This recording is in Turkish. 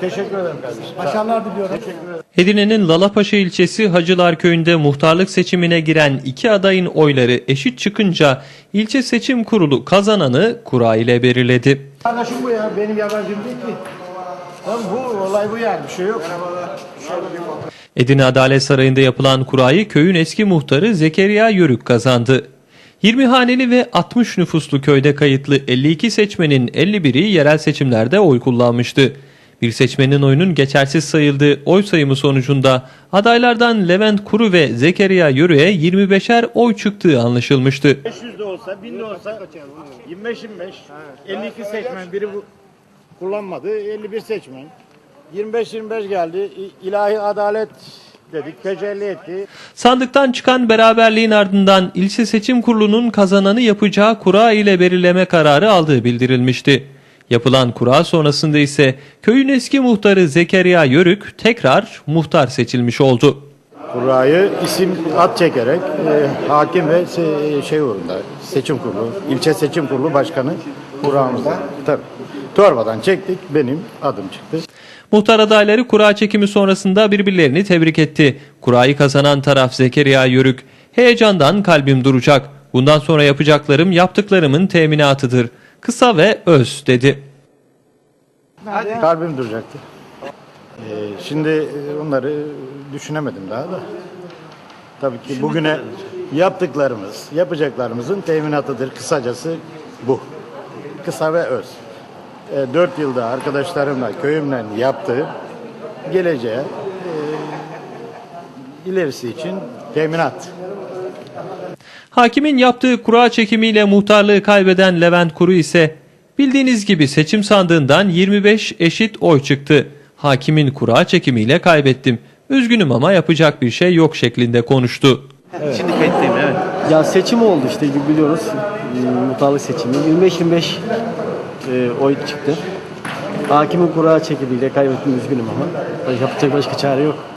Teşekkür ederim kardeşim. Başarılar diliyorum. Edirne'nin Lalapaşa ilçesi Hacılar Köyü'nde muhtarlık seçimine giren iki adayın oyları eşit çıkınca ilçe seçim kurulu kazananı kura ile belirledi. Kardeşim bu ya. Benim yabancım değil ki. Tamam bu olay bu yani. Bir şey yok. Edirne Adalet Sarayı'nda yapılan kurayı köyün eski muhtarı Zekeriya Yörük kazandı. 20 haneli ve 60 nüfuslu köyde kayıtlı 52 seçmenin 51'i yerel seçimlerde oy kullanmıştı. Bir seçmenin oyunun geçersiz sayıldığı oy sayımı sonucunda adaylardan Levent Kuru ve Zekeriya Yörük'e 25'er oy çıktığı anlaşılmıştı. 500 de olsa, 1000 de olsa 25 25 52 seçmen biri bu kullanmadı. 51 seçmen. 25 25 geldi. İlahi adalet dedik. Tecelli etti. Sandıktan çıkan beraberliğin ardından ilçe seçim kurulunun kazananı yapacağı kura ile belirleme kararı aldığı bildirilmişti. Yapılan kura sonrasında ise köyün eski muhtarı Zekeriya Yörük tekrar muhtar seçilmiş oldu. Kurayı isim at çekerek e, hakim ve se- şey uğrunda seçim kurulu, ilçe seçim kurulu başkanı kuramızda tabii. Torbadan çektik. Benim adım çıktı. Muhtar adayları kura çekimi sonrasında birbirlerini tebrik etti. Kurayı kazanan taraf Zekeriya Yörük, heyecandan kalbim duracak. Bundan sonra yapacaklarım yaptıklarımın teminatıdır. Kısa ve öz dedi. Kalbim duracaktı. Ee, şimdi e, onları düşünemedim daha da. Tabii ki bugüne yaptıklarımız, yapacaklarımızın teminatıdır. Kısacası bu. Kısa ve öz. E, dört yılda arkadaşlarımla, köyümle yaptığı geleceğe e, ilerisi için teminat. Hakimin yaptığı kura çekimiyle muhtarlığı kaybeden Levent Kuru ise bildiğiniz gibi seçim sandığından 25 eşit oy çıktı. Hakimin kura çekimiyle kaybettim. Üzgünüm ama yapacak bir şey yok şeklinde konuştu. Şimdi kayıttayım evet. Ya seçim oldu işte biliyoruz. E, Muhtarlık seçimi. 25-25 e, oy çıktı. Hakimin kura çekimiyle kaybettim üzgünüm ama. Yapacak başka çare yok.